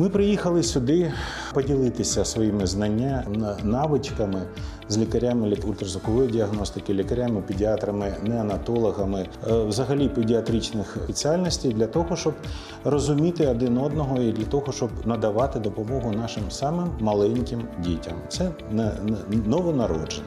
Ми Приїхали сюди поділитися своїми знаннями, навичками з лікарями ультразвукової діагностики, лікарями, педіатрами, неонатологами, е, взагалі педіатричних спеціальностей для того, щоб розуміти один одного і для того, щоб надавати допомогу нашим самим маленьким дітям. Це не- новонароджені.